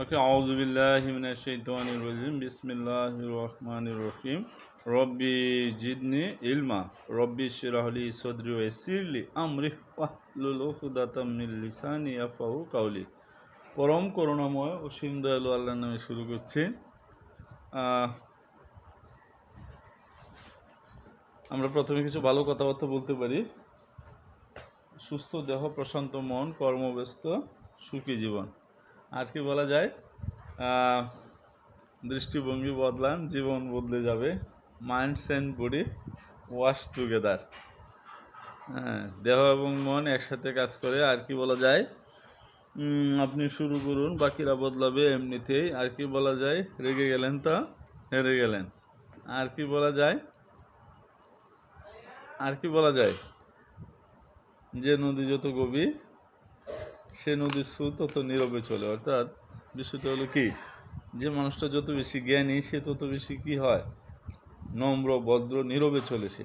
ওকে আউজুবিল্লাহ মিনাশাইতানির রাজিম। বিসমিল্লাহির রহমানির রহিম। রব্বি জিদনি ইলমা। রব্বি সিরাহলি সদরি ওয়া ইয়াসসিরলি আমরি। ওয়াহলুল উখদাতাম মিন লিসানি ইয়াফাহু কাউলি পরম করুণাময় সিম দয়ালু আল্লাহর নামে শুরু করছি। আমরা প্রথমে কিছু ভালো কথাবার্তা বলতে পারি। সুস্থ দেহ, প্রশান্ত মন, কর্মব্যস্ত, সুখী জীবন। আর কি বলা যায়? দৃষ্টিভঙ্গি বদলান, জীবন বদলে যাবে। Mind and body wash together হ্যাঁ দেহ এবং মন একসাথে কাজ করে, আর কি বলা যায়? আপনি শুরু করুন, বাকিরা বদলাবে এমনিতেই। আর কি বলা যায়? রেগে গেলেন তো? হেরে গেলেন। আর কি বলা যায়? আর কি বলা যায়? যে নদী যত গভীর সে নদীর স্রোত তত নীরবে চলে, অর্থাৎ বিষয়টা হলো কি? যে মানুষটা যত বেশি জ্ঞানী, সে তত বেশি কি হয়? নম্র, ভদ্র, নীরবে চলে সে।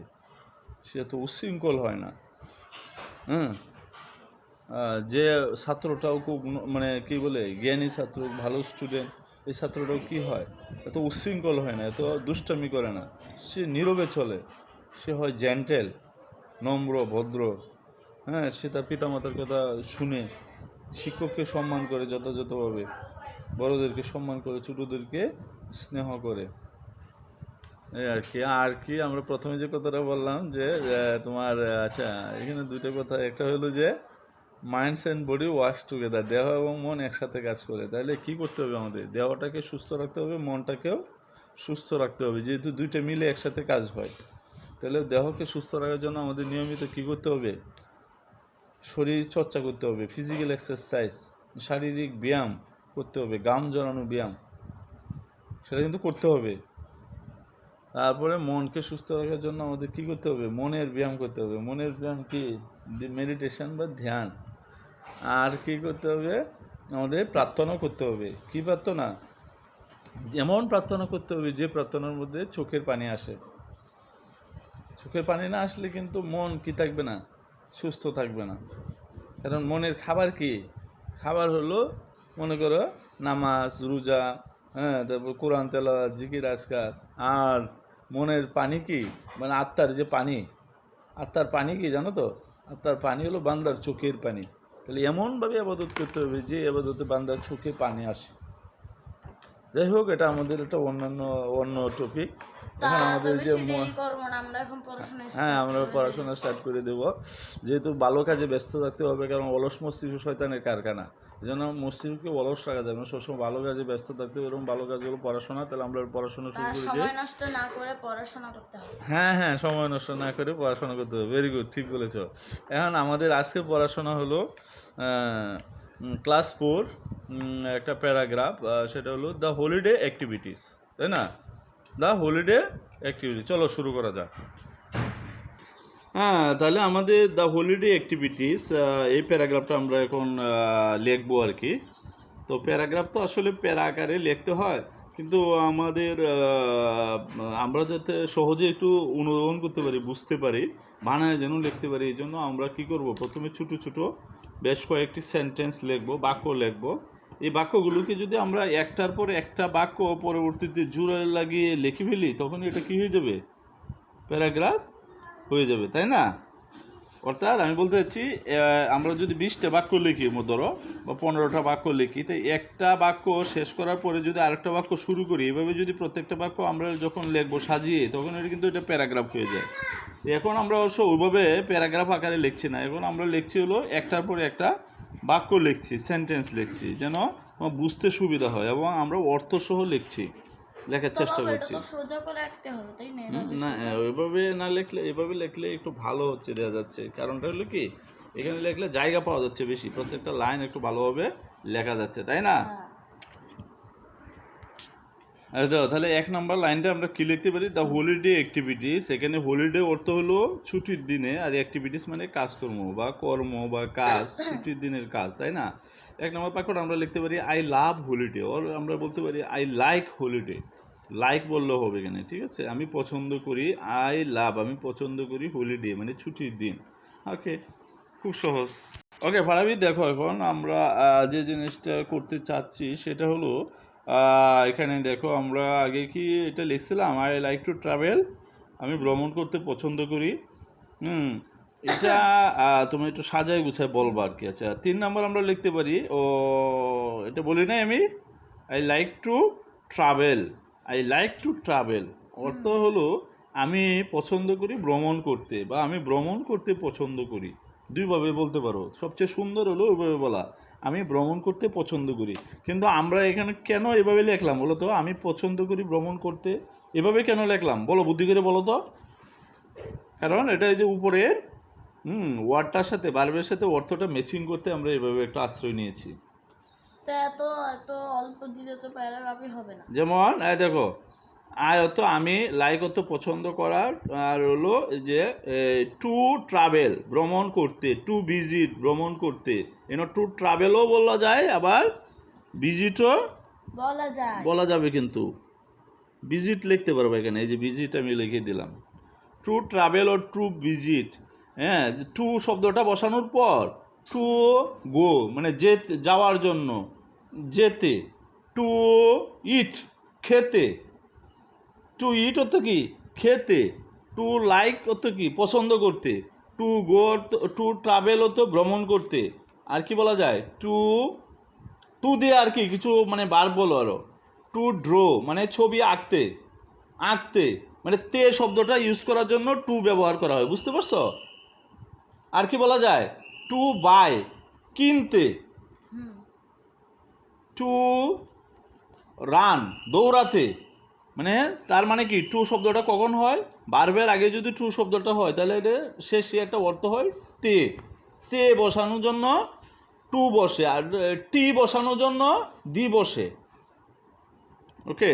সে তো উচ্ছৃঙ্খল হয় না। হ্যাঁ? যে ছাত্রটাও খুব মানে কি বলে, জ্ঞানী ছাত্র, ভালো স্টুডেন্ট এই ছাত্রটাও কি হয়? এত উচ্ছৃঙ্খল হয় না এত দুষ্টামি করে না। সে নীরবে চলে। সে হয় জেন্টেল নম্র, ভদ্র। হ্যাঁ? সে তার পিতামাতার কথা শুনে শিক্ষককে সম্মান করে যথাযথভাবে, বড়দেরকে সম্মান করে, ছোটোদেরকে স্নেহ করে। এই আর কি আর কি আমরা প্রথমে যে কথাটা বললাম যে তোমার আচ্ছা এখানে দুটো কথা। একটা হলো যে minds and body wash together দেহ এবং মন একসাথে কাজ করে। তাহলে কি করতে হবে আমাদের? দেহটাকে সুস্থ রাখতে হবে, মনটাকেও সুস্থ রাখতে হবে। যেহেতু দুইটা মিলে একসাথে কাজ হয় তাহলে দেহকে সুস্থ রাখার জন্য আমাদের নিয়মিত কি করতে হবে? শরীর চর্চা করতে হবে ফিজিক্যাল এক্সারসাইজ শারীরিক ব্যায়াম করতে হবে, গাম জড়ানো ব্যায়াম, সেটা কিন্তু করতে হবে। তারপরে মনকে সুস্থ রাখার জন্য আমাদের কি করতে হবে? মনের ব্যায়াম করতে হবে। মনের ব্যায়াম কি? মেডিটেশন বা ধ্যান। আর কি করতে হবে? আমাদের প্রার্থনা করতে হবে। কি প্রার্থনা? এমন প্রার্থনা করতে হবে, যে প্রার্থনার মধ্যে চোখের পানি আসে। চোখের পানি না আসলে কিন্তু মন কি থাকবে না। সুস্থ থাকবে না। কারণ মনের খাবার কি? খাবার হলো, মনে করো, নামাজ, রোজা হ্যাঁ তারপর কোরআন তেলা জিকির, আজকার। আর মনের পানি কি? মানে আত্মার যে পানি। আত্মার পানি কি জানো তো? আত্মার পানি হলো বান্দার চোখের পানি। তাহলে এমনভাবে আবাদত করতে হবে যে আবাদতে বান্দার চোখে পানি আসে। যাই হোক, এটা আমাদের একটা অন্যান্য, অন্য টপিক হ্যাঁ আমরা পড়াশোনা স্টার্ট করে দেব। যেহেতু ভালো কাজে ব্যস্ত থাকতে হবে কারণ অলস মস্তিষ্ক শয়তানের কারখানা। এই জন্য মস্তিষ্ককে অলস রাখা যাবে না। সবসময় ভালো কাজে ব্যস্ত থাকতে হবে এবং ভালো কাজ হলো পড়াশোনা তাহলে আমরা পড়াশোনা শুরু তার করি যে সময় নষ্ট না করে পড়াশোনা করতে হবে। হ্যাঁ হ্যাঁ সময় নষ্ট না করে পড়াশোনা করতে হবে। ভেরি গুড ঠিক বলেছ। এখন আমাদের আজকের পড়াশোনা হলো ক্লাস ফোর একটা প্যারাগ্রাফ সেটা হলো দ্য হলিডে অ্যাক্টিভিটিস তাই না? দ্য হলিডে অ্যাক্টিভিটি চলো শুরু করা যাক। হ্যাঁ তাহলে আমাদের দ্য হলিডে অ্যাক্টিভিটিস এই প্যারাগ্রাফটা আমরা এখন লিখব আর কি। তো প্যারাগ্রাফ তো আসলে প্যারা আকারে লিখতে হয়, কিন্তু আমাদের আমরা যাতে সহজে একটু অনুধাবন করতে পারি, বুঝতে পারি, বানায় যেন লিখতে পারি, এই জন্য আমরা কি করব? প্রথমে ছোটো ছোটো বেশ কয়েকটি সেন্টেন্স লিখব, বাক্য লিখব। এই বাক্যগুলোকে যদি আমরা একটার পর একটা বাক্য পরবর্তীতে জুড়ে লাগিয়ে লিখে ফেলি, তখন এটা কি হয়ে যাবে? প্যারাগ্রাফ হয়ে যাবে, তাই না? অর্থাৎ আমি বলতে চাচ্ছি আমরা যদি বিশটা বাক্য লিখি ধরো, বা পনেরোটা বাক্য লিখি, তো একটা বাক্য শেষ করার পরে যদি আরেকটা বাক্য শুরু করি, এভাবে যদি প্রত্যেকটা বাক্য আমরা যখন লিখব সাজিয়ে, তখন এটা কিন্তু এটা প্যারাগ্রাফ হয়ে যায়। এখন আমরা অবশ্য ওইভাবে প্যারাগ্রাফ আকারে লিখছি না, এখন আমরা লিখছি হলো একটার পরে একটা বাক্য লিখছি সেন্টেন্স লিখছি যেন আমার বুঝতে সুবিধা হয় এবং আমরা অর্থসহ লিখছি লেখার চেষ্টা করছি। না? ওইভাবে না লিখলে এভাবে লিখলে একটু ভালো হচ্ছে দেওয়া যাচ্ছে। কারণটা হলো কি এখানে লিখলে জায়গা পাওয়া যাচ্ছে বেশি প্রত্যেকটা লাইন একটু ভালোভাবে লেখা যাচ্ছে তাই না? আরে দাও তাহলে এক নম্বর লাইনটা আমরা কি লিখতে পারি? দ্য হলিডে অ্যাক্টিভিটিস এখানে হলিডে অর্থ হলো ছুটির দিনে আর অ্যাক্টিভিটিস মানে কাজকর্ম বা কর্ম বা কাজ ছুটির দিনের কাজ তাই না? এক নম্বর বাক্যটা আমরা লিখতে পারি আই লাভ হলিডে ওর আমরা বলতে পারি আই লাইক হলিডে লাইক বললেও হবে এখানে ঠিক আছে? আমি পছন্দ করি আই লাভ আমি পছন্দ করি হলিডে মানে ছুটির দিন। ওকে খুব সহজ। ওকে ফারাবি দেখো এখন আমরা যে জিনিসটা করতে চাচ্ছি সেটা হলো এখানে দেখো আমরা আগে কি এটা লিখছিলাম? আই লাইক টু ট্রাভেল আমি ভ্রমণ করতে পছন্দ করি। হুম এটা তুমি একটু সাজায় গুছায় বলবা আর কি। আচ্ছা তিন নম্বর আমরা লিখতে পারি। ও এটা বলি না আমি? I like to travel I like to travel অর্থ হলো আমি পছন্দ করি ভ্রমণ করতে বা আমি ভ্রমণ করতে পছন্দ করি। দুইভাবে বলতে পারো। সবচেয়ে সুন্দর হলো ওইভাবে বলা। আমি ভ্রমণ করতে পছন্দ করি। কিন্তু আমরা এখানে কেন এভাবে লিখলাম বলো তো? আমি পছন্দ করি ভ্রমণ করতে। এভাবে কেন লেখলাম? বলো বুদ্ধি করে বলো তো। কারণ এটা এই যে উপরের হুম ওয়ার্ডটার সাথে বার্বের সাথে অর্থটা ম্যাচিং করতে আমরা এভাবে একটা আশ্রয় নিয়েছি। তো এত এত অল্প দিলে তো প্যারাগ্রাফই হবে না। যেমন এই দেখো আয়ত আমি লাইক অত পছন্দ করার আর হলো যে টু ট্রাভেল ভ্রমণ করতে টু ভিজিট ভ্রমণ করতে। এন টু ট্রাভেলও বলা যায় আবার ভিজিটও বলা যায়। বলা যাবে কিন্তু। ভিজিট লিখতে পারব এখানে এই যে ভিজিট আমি লিখে দিলাম। টু ট্রাভেল ও টু ভিজিট হ্যাঁ টু শব্দটা বসানোর পর টু গো মানে যেতে যাওয়ার জন্য যেতে টু ইট খেতে টু ইট হতো কি? খেতে। টু লাইক হতো কি? পছন্দ করতে। টু গো টু ট্রাভেল হতো ভ্রমণ করতে। আর কি বলা যায়? টু টু দিয়ে আর কি কিছু মানে বার বলো আরও টু ড্র মানে ছবি আঁকতে। আঁকতে মানে তে শব্দটা ইউজ করার জন্য টু ব্যবহার করা হয় বুঝতে পারছ? আর কি বলা যায়? টু বাই কিনতে। টু রান দৌড়াতে। মানে তার মানে কি? টু শব্দটা কখন হয়? বারবার আগে যদি ট্রু শব্দটা হয়, তাহলে এটা শেষে একটা অর্থ হয় তে। তে বসানোর জন্য টু বসে, আর টি বসানোর জন্য দি বসে। ওকে?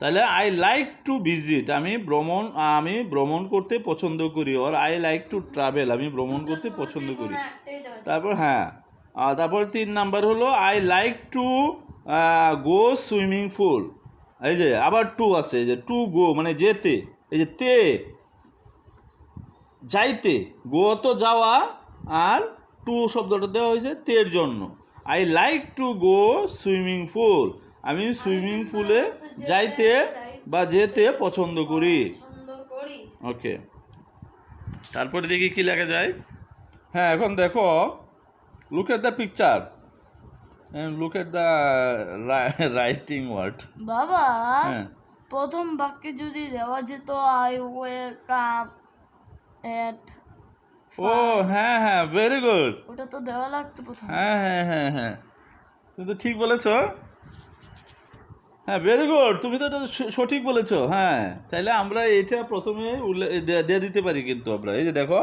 তাহলে আই লাইক টু ভিজিট আমি ভ্রমণ আমি ভ্রমণ করতে পছন্দ করি or I like to travel আমি ভ্রমণ করতে পছন্দ করি। তারপর হ্যাঁ তারপর তিন নাম্বার হলো I like to go swimming pool এই যে আবার টু আছে যে টু গো মানে যেতে, এই যে তে, যাইতে গো তো যাওয়া আর টু শব্দটা দেওয়া হয়েছে তের জন্য। I like to go swimming pool আমি সুইমিং পুলে যাইতে বা যেতে পছন্দ করি। পছন্দ করি ওকে তারপরে দেখি কি লেখা যায়। হ্যাঁ এখন দেখো look at the picture look at the writing word বাবা হ্যাঁ। প্রথম বাক্যে যদি দেওয়া যেত আই ওয়েক আপ এট ও হ্যাঁ হ্যাঁ ভেরি গুড ওটা তো দেওয়া লাগতো প্রথম। হ্যাঁ হ্যাঁ হ্যাঁ হ্যাঁ। তুমি তো ঠিক বলেছ। হ্যাঁ ভেরি গুড তুমি তো এটা সঠিক বলেছ। হ্যাঁ তাহলে আমরা এটা প্রথমে দিয়ে দিতে পারি কিন্তু আমরা। এই যে দেখো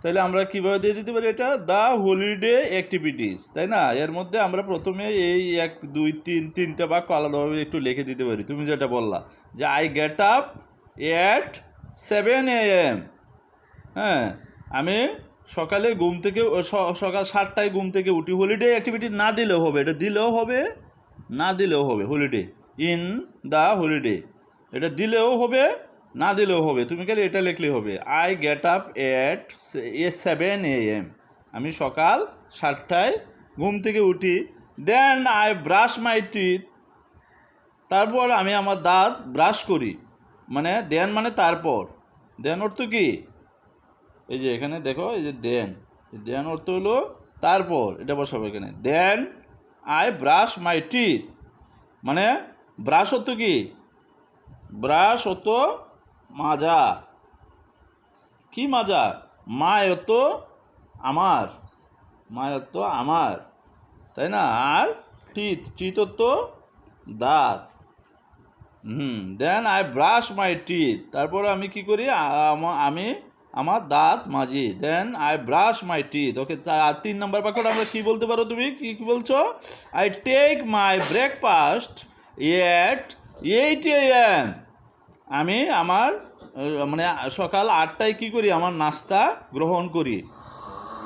তাহলে আমরা কীভাবে দিয়ে দিতে পারি এটা? দ্য হলিডে অ্যাক্টিভিটিস তাই না? এর মধ্যে আমরা প্রথমে এই এক, দুই, তিন, তিনটা বাক্য আলাদাভাবে একটু লিখে দিতে পারি। তুমি যেটা বললা যে I get up at seven A M হ্যাঁ আমি সকালে ঘুম থেকে সকাল সাতটায় ঘুম থেকে উঠি। হলিডে অ্যাক্টিভিটি না দিলেও হবে, এটা দিলেও হবে, না দিলেও হবে। হলিডে ইন দ্য হলিডে এটা দিলেও হবে না দিলেও হবে, তুমি খালি এটা লিখলে হবে। I get up at a seven A M আমি সকাল সাতটায় ঘুম থেকে উঠি then I brush my teeth তারপর আমি আমার দাঁত ব্রাশ করি। মানে দেন মানে তারপর। দেন অর্থ কি? এই যে এখানে দেখো, এই যে দেন দেন অর্থ হলো তারপর, এটা বসাবো এখানে। Then I brush my teeth মানে ব্রাশ অর্থ কি? ব্রাশ অর্থ মাজা। কি মাজা? মায় অর্থ আমার। মায় অর্থ আমার। তাই না? আর টিথ টিথ অর্থ দাঁত। হুম then I brush my teeth তারপর আমি কি করি? আমি আমার দাঁত মাজি। Then I brush my teeth okay আর তিন নম্বর বাক্যটা আমরা কী বলতে পারো তুমি? কী কী বলছো? I take my breakfast at eight A M আমি আমার মানে সকাল আটটায় কি করি? আমার নাস্তা গ্রহণ করি।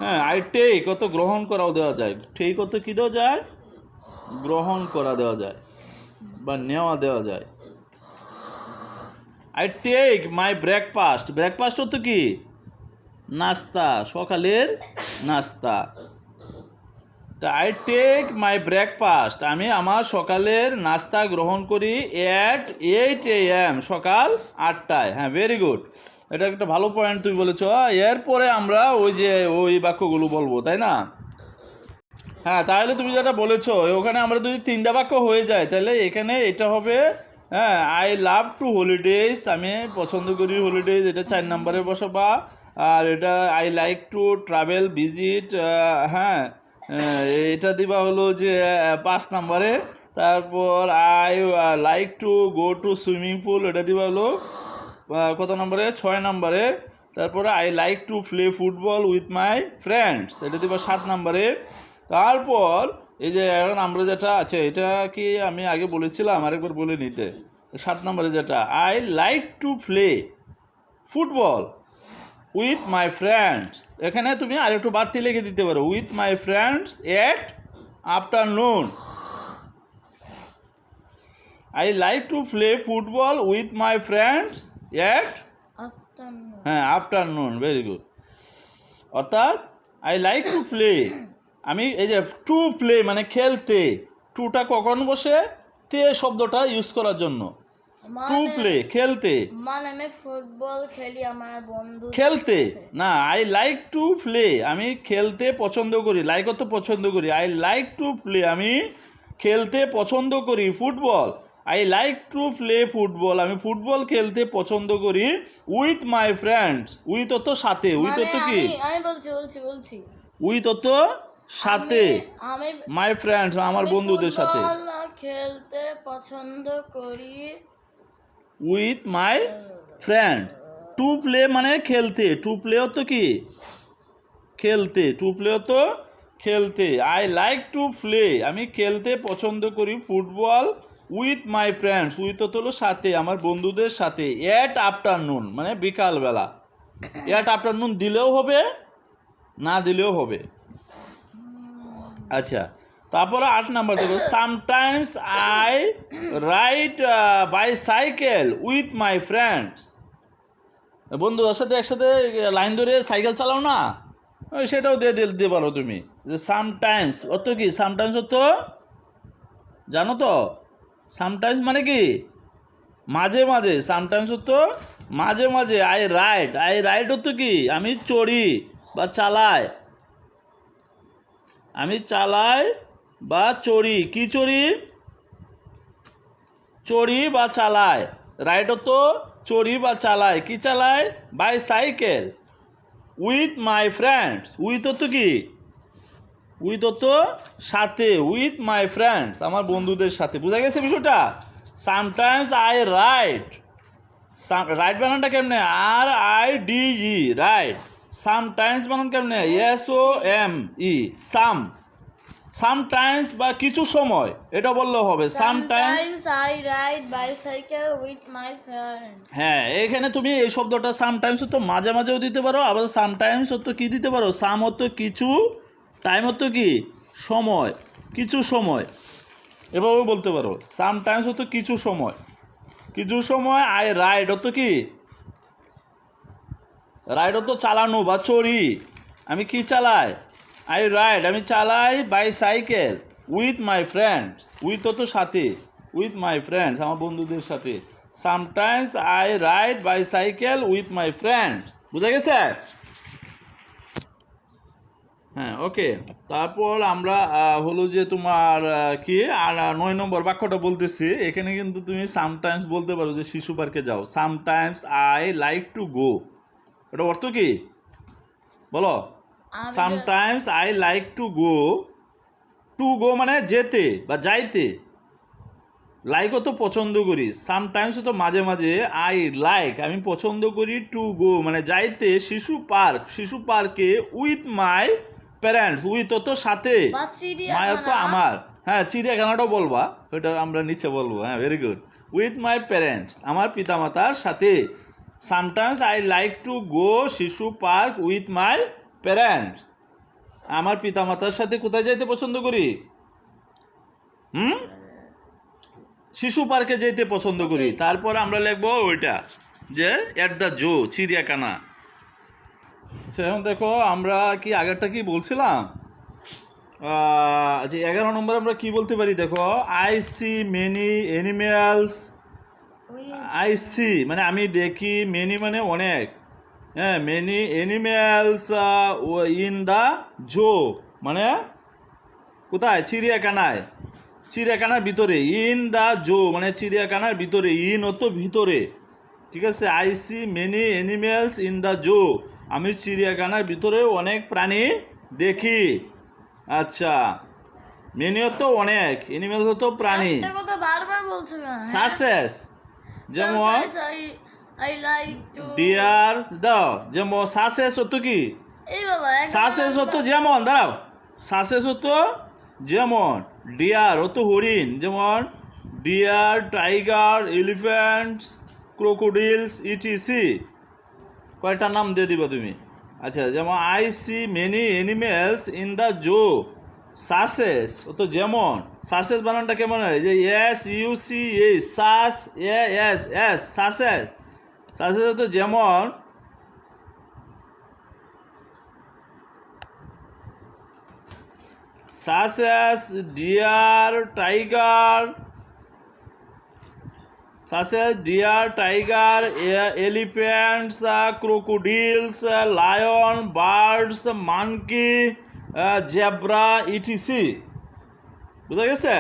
হ্যাঁ আই টেক কত গ্রহণ করাও দেওয়া যায়। টেক কত কী দেওয়া যায়? গ্রহণ করা দেওয়া যায় বা নেওয়া দেওয়া যায়। I take my breakfast breakfast হতো কি? নাস্তা, সকালের নাস্তা। তা আই টেক মাই ব্রেকফাস্ট আমি আমার সকালের নাস্তা গ্রহণ করি অ্যাট এইট এ এম সকাল আটটায়। হ্যাঁ ভেরি গুড এটা একটা ভালো পয়েন্ট তুমি বলেছ। এরপরে আমরা ওই যে ওই বাক্যগুলো বলব, তাই না? হ্যাঁ তাহলে তুমি যেটা বলেছ, ওখানে আমরা যদি তিনটা বাক্য হয়ে যায়, তাহলে এখানে এটা হবে হ্যাঁ আই লাভ টু হলিডেজ আমি পছন্দ করি হলিডেজ এটা চার নম্বরে বসাবা। আর এটা I like to travel visit হ্যাঁ এটা দিবা হলো যে পাঁচ নম্বরে। তারপর I like to go to swimming pool এটা দিবা হলো কত নম্বরে? ছয় নম্বরে। তারপরে I like to play football with my friends এটা দিবা সাত নম্বরে। তারপর, এই যে এখন আমরা যেটা আছে, এটা কি আমি আগে বলেছিলাম, আরেকবার বলে নিতে। সাত নম্বরে যেটা I like to play football with my friends. এখানে তুমি আরেকটু বাড়তি লিখে দিতে পারো। With my friends at afternoon. I like to play football with my friends at হ্যাঁ আফটারনুন ভেরি গুড। অর্থাৎ আই লাইক টু প্লে। আমি এই যে টু প্লে মানে খেলতে। টুটা কখন বসে? তে শব্দটা ইউজ করার জন্য। টু মানে প্লে খেলতে। মানে আমি ফুটবল খেলি আমার বন্ধু খেলতে? না আই লাইক টু প্লে আমি খেলতে পছন্দ করি লাইক তো পছন্দ করি। আই লাইক টু প্লে আমি খেলতে পছন্দ করি football. I like to play football. আমি ফুটবল খেলতে পছন্দ করি উইথ মাই ফ্রেন্ডস উইথ তো সাথে। উইথ মানে তো কি? আমি আমি বলছি বলছি বলছি। উইথ তো সাথে। মাই ফ্রেন্ডস আমার বন্ধুদের সাথে। খেলতে পছন্দ করি with my friend to play মানে খেলতে। টু প্লে তো কি? খেলতে। টু প্লে তো খেলতে। আই লাইক টু প্লে আমি খেলতে পছন্দ করি football with my friends with তো হলো সাথে, আমার বন্ধুদের সাথে। এট আফটারনুন মানে বিকালবেলা। এট আফটারনুন দিলেও হবে, না দিলেও হবে। আচ্ছা। তারপরে আট নাম্বার দেখো sometimes I ride bicycle with my friends বন্ধুদের সাথে একসাথে লাইন ধরে সাইকেল চালাও না? সেটাও দিয়ে দিতে পারো তুমি। যে সামটাইমস অত কি? সামটাইমস অত জানো তো? সামটাইমস মানে কি? মাঝে মাঝে। সামটাইমস তো মাঝে মাঝে। আই রাইড আই রাইড হতো কি? আমি চড়ি বা চালাই। আমি চালাই বা চড়ি, কি চড়ি? চড়ি বা চালায়। রাইডও তো চড়ি বা চালায়। কি চালায়? Bicycle with my friends with তো কি? উইথ তো সাথে। উইথ মাই ফ্রেন্ডস আমার বন্ধুদের সাথে। বোঝা গেছে বিষয়টা? সামটাইমস আই রাইড রাইট বানানটা কেমনে? R I D E write sometimes বানান কেমনে? S O M E some sometimes বা কিছু সময় এটা বললেও হবে sometimes I ride ride bicycle with my friend. হ্যাঁ এখানে তুমি এই শব্দটা সামটাইমস তো মাঝে মাঝেও দিতে পারো আবার সামটাইমস তো কি দিতে পারো? সাম হতো কিছু টাইম হতো কি? সময় কিছু সময় এভাবেও বলতে পারো। সামটাইমস হতো কিছু সময় কিছু সময় আই রাইড হতো কি? রাইড হতো চালানো বা চড়ি আমি কি চালাই? আই রাইড আমি চালাই bicycle with my friends with তো সাথে উইথ মাই ফ্রেন্ডস আমার বন্ধুদের সাথে। Sometimes I ride bicycle with my friends বুঝা গেছে? হ্যাঁ ওকে তারপর আমরা হলো যে তোমার কি, আর নয় নম্বর বাক্যটা বলতেছি, এখানে কিন্তু তুমি সামটাইমস বলতে পারো যে শিশু পার্কে যাও। Sometimes I like to go এটা অর্থ কি? বলো। Sometimes I like to go to go মানে যেতে বা যাইতে। লাইকও তো পছন্দ করি। সামটাইমস তো মাঝে মাঝে আই লাইক আমি পছন্দ করি টু গো মানে যাইতে শিশু পার্ক। শিশু পার্কে উইথ মাই প্যারেন্টস উইথ তো সাথে। মায়ের তো আমার। হ্যাঁ চিড়িয়াখানাটাও বলবা। ওটা আমরা নিচে বলব। হ্যাঁ very good with my parents আমার পিতামাতার সাথে। Sometimes I like to go শিশু পার্ক উইথ মাই প্যারেন্টস আমার পিতামাতার সাথে কোথায় যাইতে পছন্দ করি? হুম? শিশু পার্কে যেতে পছন্দ করি। তারপর আমরা লিখব ওইটা যে এট দ্য জো চিড়িয়াখানা। সেরকম দেখো আমরা কি আগেরটা কি বলছিলাম? আচ্ছা এগারো নম্বর আমরা কি বলতে পারি? দেখো আই সি মেনি অ্যানিম্যালস ওই আই সি মানে আমি দেখি মেনি মানে অনেক। হ্যাঁ many animals in the zoo মানে কোথায়? চিড়িয়াখানায়। চিড়িয়াখানার ভিতরে ইন দ্য জো মানে চিড়িয়াখানার ভিতরে ইন অত ভিতরে। ঠিক আছে? I see many animals in the zoo আমি চিড়িয়াখানার ভিতরে অনেক প্রাণী দেখি। আচ্ছা মেনি তো অনেক অ্যানিম্যালস তো প্রাণী। বলছো সাসেস যেমন আই লাইক টু ডিয়ার দাও যেমন সাসেস হতো কি? এই বাবা এক সাসেস যেমন দাঁড়াও। সাসেস হতো যেমন ডিয়ার হতো হরিণ যেমন deer tiger elephants crocodiles etc কয়টা নাম দিয়ে দিবা তুমি? আচ্ছা যেমন I see many animals in the zoo such as ও তো যেমন। সাসেস বানানটা কেমন হয়? যে S U C A such A S as such as. সাথে যেমন such as, deer, tiger, such as, deer, tiger elephants crocodiles lion, birds, monkey zebra etc. বুঝা গেছে?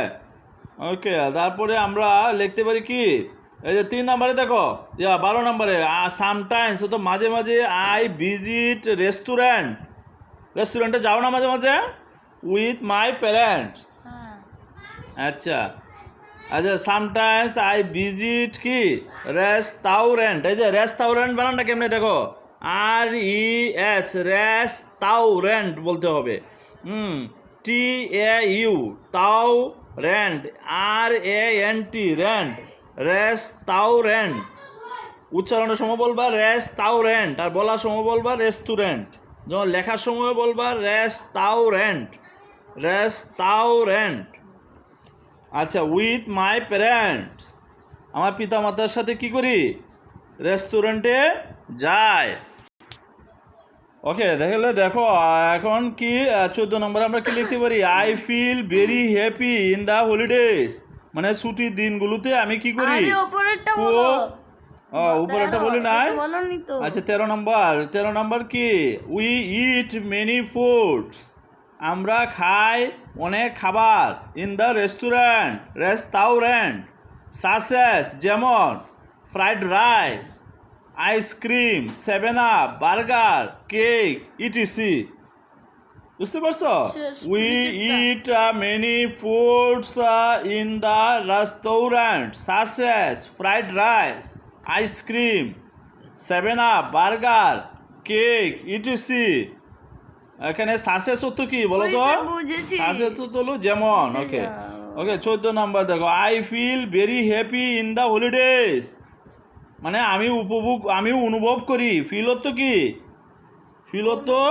ওকে তারপরে আমরা লিখতে পারি কি? এই যে তিন নম্বরে দেখো ইয়া বারো নম্বরে। সামটাইমস তো মাঝে মাঝে আই ভিজিট রেস্টুরেন্ট রেস্টুরেন্টে যাও না মাঝে মাঝে? উইথ মাই প্যারেন্টস আচ্ছা। আচ্ছা সামটাইমস আই ভিজিট কি? রেস্টাউরেন্ট এই যে রেস্টাউরেন্ট বানানটা কেমনে দেখো? আর ই এস রেস্টাউরেন্ট বলতে হবে। হুম টি এ ইউ তাও rent R A N T rent restaurant উচ্চারণের সময় বলবা রেস্টাউরেন্ট আর বলার সময় বলবা রেস্টুরেন্ট যখন লেখার সময় বলবা রেস্টাউরেন্ট রেস্টাউরেন্ট আচ্ছা উইথ মাই প্যারেন্টস আমার পিতা মাতার সাথে কি করি? রেস্টুরেন্টে যাই। ওকে দেখলে দেখো, এখন কি চোদ্দ নম্বরে আমরা কি লিখতে পারি? I feel very happy in the holidays মানে ছুটির দিনগুলোতে আমি কি করি? ও, বলো নাই? আচ্ছা তেরো নম্বর। তেরো নম্বর কি? উই ইট মেনি ফুডস আমরা খাই অনেক খাবার। In the restaurant restaurant sauces যেমন fried rice ice cream seven up burger cake etc বুঝতে পারছ? We. Eat many foods in the restaurant sauces fried rice ice cream seven up burger cake etc এখানে সাসেস তো কি বলো তো। সাসেস তো হলো যেমন ওকে ওকে চোদ্দ নম্বর দেখো। I feel very happy in the holidays মানে আমি উপভোগ আমি অনুভব করি। ফিল তো কি? ফিল তো